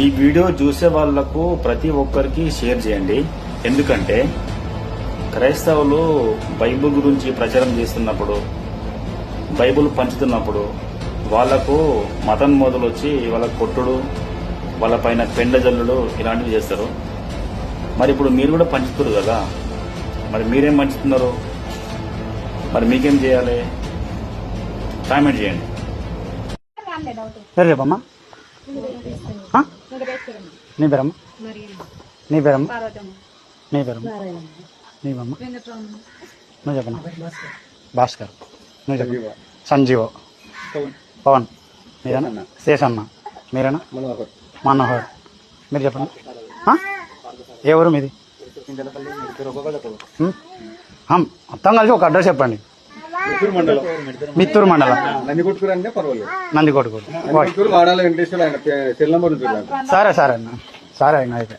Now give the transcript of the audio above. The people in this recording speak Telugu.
ఈ వీడియో చూసే వాళ్ళకు ప్రతి ఒక్కరికి షేర్ చేయండి. ఎందుకంటే క్రైస్తవులు బైబుల్ గురించి ప్రచారం చేస్తున్నప్పుడు బైబుల్ పంచుతున్నప్పుడు వాళ్ళకు మతం మొదలు వచ్చి వాళ్ళ కొట్టుడు వాళ్ళ పైన పెండ జల్లుడు ఇలాంటివి చేస్తారు. మరి ఇప్పుడు మీరు కూడా పంచుతారు కదా? మరి మీరేం పంచుతున్నారు? మరి మీకేం చేయాలి? కామెంట్ చేయండి. సరే చెప్పమ్మా నీ పేరమ్మా నీ పేరమ్మా నీ పేరమ్మా నీవమ్మా నువ్వు చెప్పనా? భాస్కర్. నువ్వు చెప్పు సంజీవ. పవన్. మీరేనా? శేషన్న. మీరేనా? మనోహర్. మీరు చెప్పండి? ఏ ఊరు మీది? మొత్తం కలిసి ఒక అడ్రస్ చెప్పండి. మిత్తూరు మండలం. నందికొట్టుకురు అంటే పర్వాలేదు. నందికోటకూరు నందికొట్టుకురు వాడాల వెంకటేశ్వర ఆయన సెల్ నంబర్ ఉంటుంది సరే సరే అన్న. సరే అన్న అయితే.